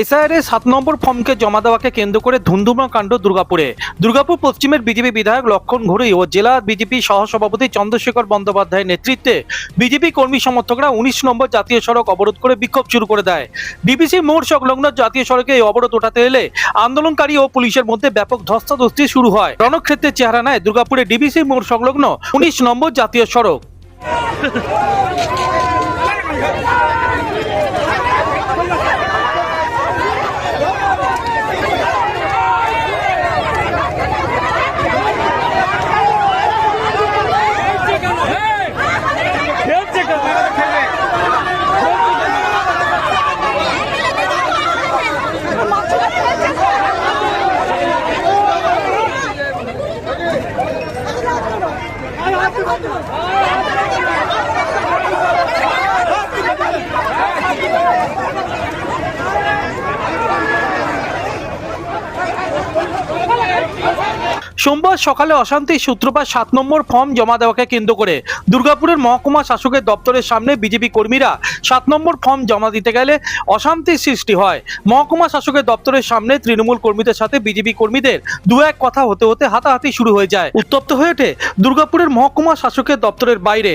SIR এর সাত নম্বর ফর্মকে জমা দেওয়াকে কেন্দ্র করে ধুমধুমা কাণ্ড দুর্গাপুরে। দুর্গাপুর পশ্চিমের বিজেপি বিধায়ক লক্ষণ ঘুরি ও জেলা বিজেপি সহসভাপতি চন্দ্রশেখর বন্দ্যোপাধ্যায়ের নেতৃত্বে বিজেপি কর্মী সমর্থকরা উনিশ নম্বর জাতীয় সড়ক অবরোধ করে বিক্ষোভ শুরু করে দেয়। বিবিসি মোড় সংলগ্ন জাতীয় সড়কে এই অবরোধ ওঠাতে এলে আন্দোলনকারী ও পুলিশের মধ্যে ব্যাপক ধস্তাধস্তি শুরু হয়। রণক্ষেত্রের চেহারা নেয় দুর্গাপুরে ডিবিসি মোড় সংলগ্ন উনিশ নম্বর জাতীয় সড়ক। সোমবার সকালে অশান্তির সূত্রপাত সাত নম্বর ফর্ম জমা দেওয়াকে কেন্দ্র করে। দুর্গাপুরের মহকুমা শাসকের দপ্তরের সামনে বিজেপি কর্মীরা সাত নম্বর ফর্ম জমা দিতে গেলে অশান্তির সৃষ্টি হয়। মহকুমা শাসকের দপ্তরের সামনে তৃণমূল কর্মীদের সাথে বিজেপি কর্মীদের দু এক কথা হতে হতে হাতাহাতি শুরু হয়ে যায়। উত্তপ্ত হয়ে ওঠে দুর্গাপুরের মহকুমা শাসকের দপ্তরের বাইরে।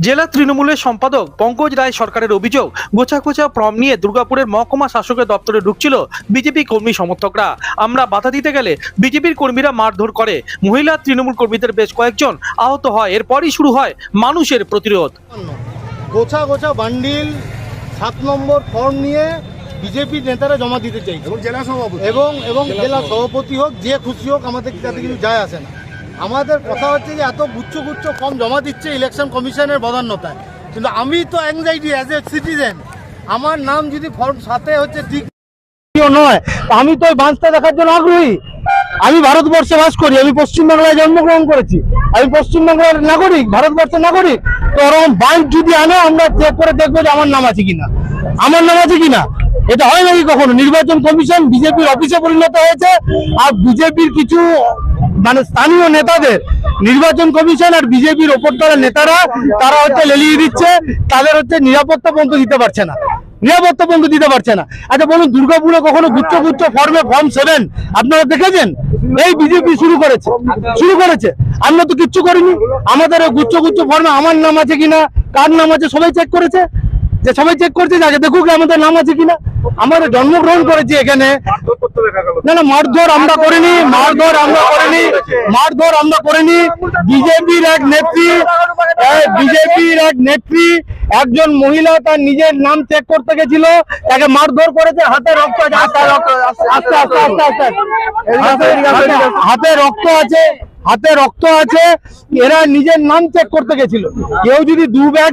জেলা তৃণমূলের সম্পাদক পঙ্কজ রায় সরকারের অভিযোগ গোছা গোছা ফর্ম নিয়ে দুর্গাপুরের মহকুমা শাসকের দপ্তরে ঢুকছিল বিজেপি কর্মী সমর্থকরা। আমরা বাধা দিতে গেলে বিজেপির কর্মীরা মারধর করে। মহিলা তৃণমূল কর্মীদের বেশ কয়েকজন আহত হয়। এরপরই শুরু হয় মানুষের প্রতিরোধ। গোছা গোছা বান্ডিল সাত নম্বর ফর্ম নিয়ে বিজেপি নেতারা জমা দিতে চাইছে। এবং জেলা সভাপতি। এবং এবং জেলা সভাপতি হোক যে খুশি হোক আমাদের তাতে কিছু যায় আসে না। আমাদের কথা হচ্ছে যে এত গুচ্ছ গুচ্ছ ফর্ম জমা দিচ্ছে ইলেকশন কমিশনের বদান্যতায়। কিন্তু আমি তো অ্যাংজাইটি অ্যাজ এ সিটিজেন আমার নাম যদি ফর্ম সাথে হচ্ছে ঠিক নয়, আমি তো ওই বাঁচতে দেখার জন্য আগ্রহী। আমি ভারতবর্ষে বাস করি, আমি পশ্চিমবাংলায় জন্মগ্রহণ করেছি। আমি পশ্চিমবাংলার নাগরিক, ভারতবর্ষের নাগরিক। তো ওরকম বাঁধ যদি আনে, আমরা চেক করে দেখব যে আমার নাম আছে কিনা। আমার নাম আছে কিনা? এটা হয় নাকি কখনো? নির্বাচন কমিশন বিজেপির অফিসে পরিণত হয়েছে, আর বিজেপির কিছু মানে স্থানীয় নেতাদের, নির্বাচন কমিশন আর বিজেপির ওপরতলার নেতারা, তারা হচ্ছে লেলিয়ে দিচ্ছে, তাদের হচ্ছে নিরাপত্তা পর্যন্ত দিতে পারছে না। নিরাপত্তা পর্যন্ত দিতে পারছে না। আচ্ছা বলুন, দুর্গাপুরে কখনো গুচ্ছ গুচ্ছ ফর্মে ফর্ম সেভেন আপনারা দেখেছেন? এই বিজেপি শুরু করেছে। শুরু করেছে। আমরা তো কিচ্ছু করিনি। আমাদের গুচ্ছ গুচ্ছ ফর্মে আমার নাম আছে কিনা, কার নাম আছে, সবাই চেক করেছে। যে সবাই চেক করছে যে আগে দেখুক আমাদের নাম আছে কিনা। আমাদের জন্মগ্রহণ করেছি এখানে। না না মারধর আমরা করিনি মারধর আমরা করিনি মারধর আমরা করিনি। বিজেপির এক নেত্রী বিজেপির এক নেত্রী একজন মহিলা তার নিজের নাম চেক করতে গেছিল তাকে মারধর করেছে হাতে রক্ত আছে আস্তে আস্তে আস্তে হাতে রক্ত আছে। হাতে রক্ত আছে, এরা নিজের নাম চেক করতে গেছিল। কেউ যদি দু ব্যাগ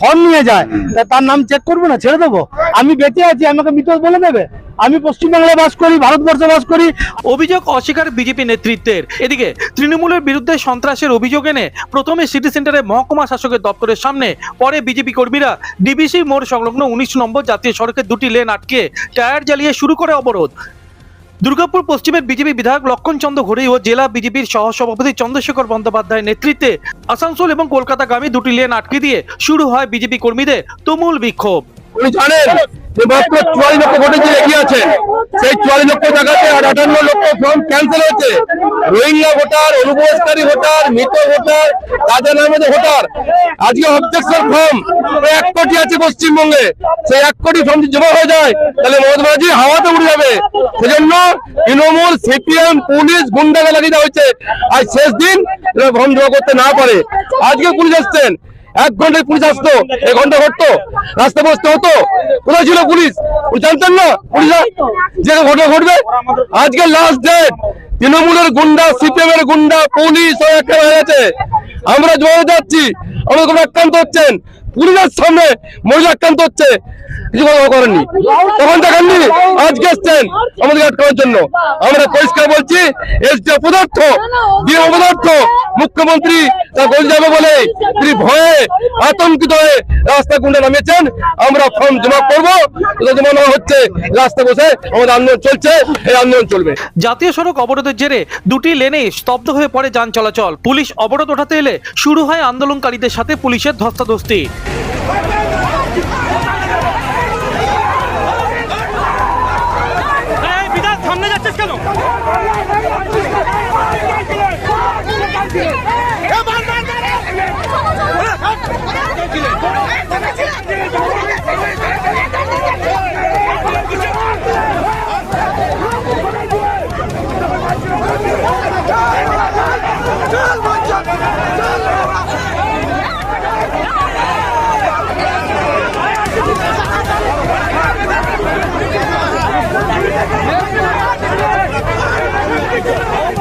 ফর্ম নিয়ে যায় তার নাম চেক করব না, ছেড়ে দেবো। আমি বেঁচে আছি, আমাকে মৃত বলে দেবে। আমি পশ্চিমবাংলায় বাস করি, ভারতবর্ষে বাস করি। অভিযোগ অস্বীকার বিজেপি নেতৃত্বের। এদিকে, তৃণমূলের বিরুদ্ধে সন্ত্রাসের অভিযোগ এনে প্রথমে সিটি সেন্টারে মহকুমা শাসকের দপ্তরের সামনে পরে বিজেপি কর্মীরা ডিবিসি মোড় সংলগ্ন উনিশ নম্বর জাতীয় সড়কের দুটি লেন আটকে টায়ার জ্বালিয়ে শুরু করে অবরোধ। দুর্গাপুর পশ্চিমের বিজেপি বিধায়ক লক্ষণ চন্দ্র ঘড়ি ও জেলা বিজেপির সহসভাপতি চন্দ্রশেখর বন্দ্যোপাধ্যায়ের নেতৃত্বে আসানসোল এবং কলকাতাগামী দুটি লেন আটকে দিয়ে শুরু হয় বিজেপি কর্মীদের তুমুল বিক্ষোভ। মাত্র চুয়াল্লিশ লক্ষ ভোটে যে এগিয়ে আছে। সেই চুয়াল্লিশ লক্ষ জায়গাতে আর আটান্ন লক্ষ ফর্ম ক্যান্সেল হয়েছে। রোহিঙ্গা ভোটার, অনুপ্রবেশকারী ভোটার, মৃত ভোটার, তাদের নামে যে ভোটার, আজকে অবজেকশন ফর্ম এক কোটি আছে পশ্চিমবঙ্গে। সেই এক কোটি ফর্ম জমা হয়ে যায়, তাহলে মমতা ব্যানার্জি হাওয়াতে উড়ে যাবে। সেজন্য তৃণমূল, সিপিএম, পুলিশ গুন্ডাকে লাগিয়ে দেওয়া হয়েছে। আর শেষ দিন ফর্ম জমা করতে না পারে। আজকে পুলিশ এসছেন। এক ঘন্টায় পুলিশ আসতো এক ঘণ্টা ঘটতো রাস্তা বসতে হতো। কোথায় ছিল পুলিশ? জানতেন না? পুলিশ যে ঘটনা ঘটবে? আজকে লাস্ট ডেট তৃণমূলের গুন্ডা সিপিএম এর গুন্ডা, পুলিশ একটা হয়ে গেছে। আমরা জবাবে যাচ্ছি আমাদের আক্রান্ত হচ্ছেন। পুলিশের সামনে মহিলা আক্রান্ত হচ্ছে। কিছু কথা করেননি। তখন দেখেননি জন্য। আমরা মুখ্যমন্ত্রী তা গোল যাবে বলে তিনি ভয়ে আতঙ্কিত হয়ে রাস্তা গুন্ডা নামিয়েছেন। আমরা ফর্ম জমা করব। জমা হচ্ছে, রাস্তা বসে আমাদের আন্দোলন চলছে, এই আন্দোলন চলবে। জাতীয় সড়ক অবরোধের জেরে দুটি লেনে স্তব্ধ হয়ে পড়ে যান চলাচল। পুলিশ অবরোধ ওঠাতে এলে শুরু হয় আন্দোলনকারীদের সাথে পুলিশের ধস্তাধস্তি। যাচ্ছিস কেন? Oh,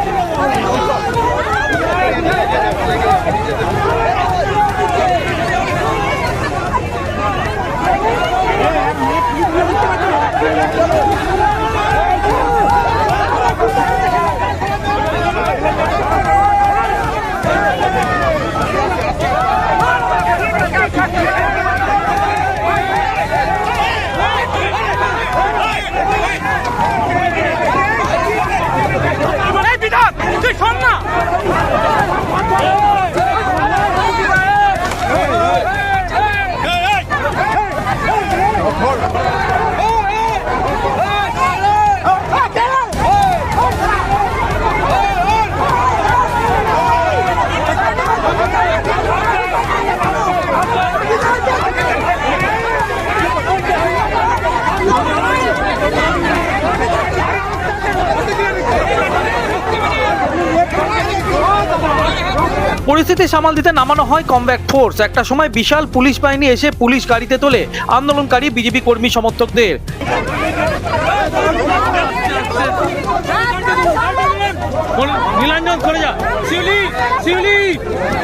পরিস্থিতি সামাল দিতে নামানো হয় কমব্যাক ফোর্স। একটা সময় বিশাল পুলিশ বাহিনী এসে পুলিশ গাড়িতে তোলে আন্দোলনকারী বিজেপি কর্মী সমর্থকদের।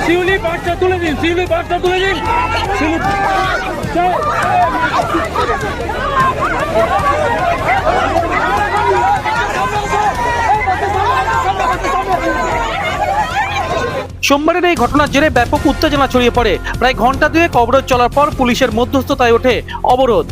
শিউলি দিন সোমবারের এই ঘটনার জেরে ব্যাপক উত্তেজনা ছড়িয়ে পড়ে। প্রায় ঘণ্টা দুয়েক অবরোধ চলার পর পুলিশের মধ্যস্থতায় ওঠে অবরোধ।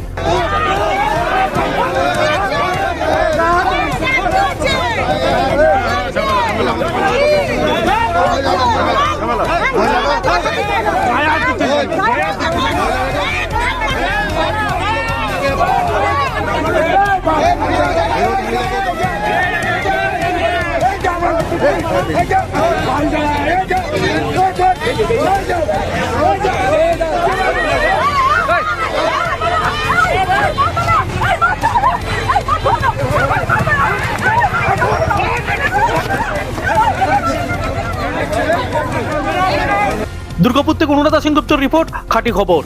দুর্গাপুর থেকে অনুরাধা সিংগুপ্তর রিপোর্ট খাঁটি খবর।